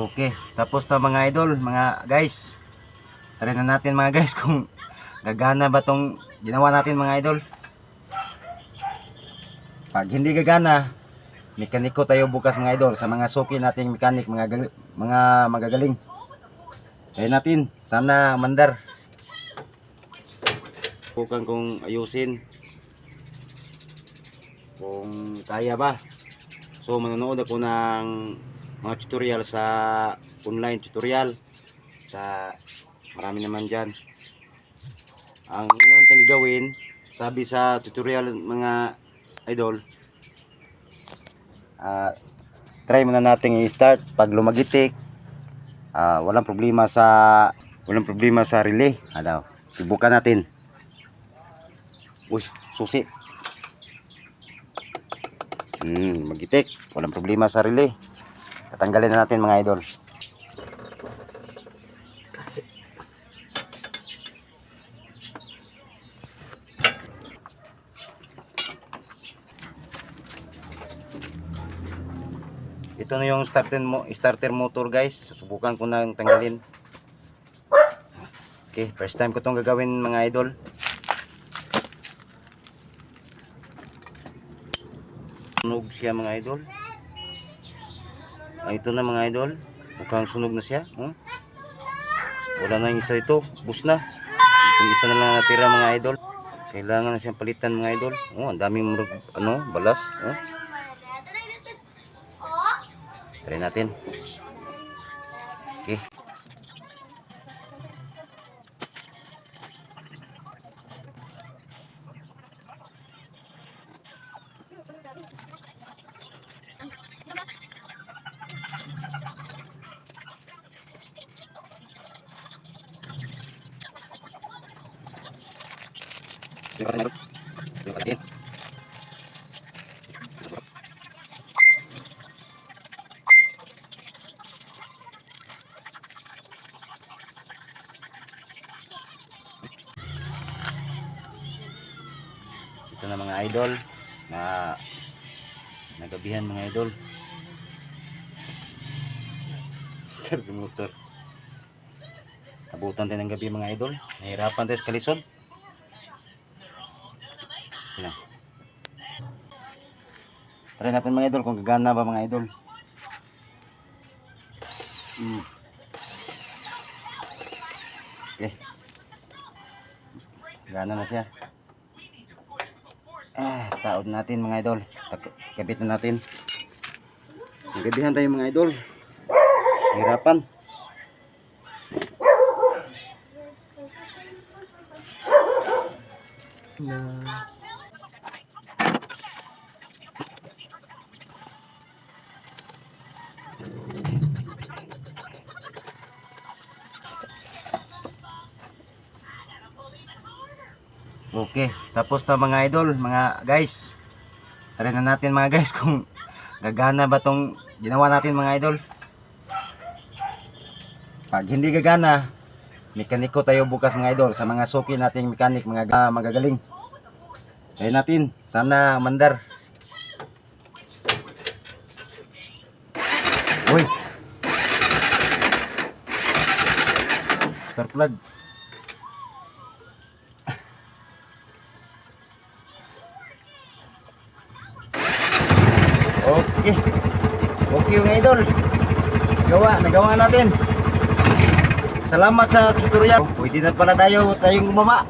Okay, tapos na mga idol, mga guys. Try na natin mga guys kung gagana ba tong ginawa natin mga idol. Pag hindi gagana, mekaniko tayo bukas mga idol sa mga suki nating mekanik, mga mga magagaling. Try natin, sana mandar. Bukan kung ayusin. Kung kaya ba. So manonood ako ng mga tutorial sa online tutorial. Sa marami naman dyan. Ang unang natin gagawin sabi sa tutorial mga idol ah, try muna natin i-start pag lumagitik. Ah, walang problema sa walang problema sa relay. Ano, subukan natin. Uy susi. Hmm, magitik. Walang problema sa relay tatanggalin na natin mga idol Ito na yung starter mo starter motor guys. Subukan ko nang tanggalin. Okay, first time ko tong gagawin mga idol. Sunog siya mga idol. Ah, ito na mga idol. Mukhang sunog na siya. Hmm? Wala na yung isa ito. Bus na. Yung isa na lang natira mga idol. Kailangan na siyang palitan mga idol. Oh, ang daming ano, balas. Oh. Try natin. Okay. Ito na mga idol na nagabihan mga idol. Yung motor abutan tayo ng gabi mga idol. Nahirapan tayo sa kalisod Yan. try natin mga idol kung gagana ba mga idol mm. okay gana na siya Ah, taod natin mga idol. Tak- Kabit na natin. Nagabihan tayo mga idol. Hirapan. Okay, tapos na mga idol, mga guys. Try na natin mga guys kung gagana ba tong ginawa natin mga idol. Pag hindi gagana, mekaniko tayo bukas mga idol sa mga suki nating mekanik, mga ga- magagaling. Try natin, sana mandar. Uy! Spark plug. Okay. Okay mga idol. Gawa, nagawa natin. Salamat sa tutorial. Pwede na pala tayo tayong gumama.